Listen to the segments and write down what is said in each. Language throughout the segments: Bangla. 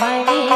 হরে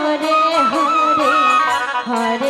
হরে হরে হরে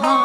home.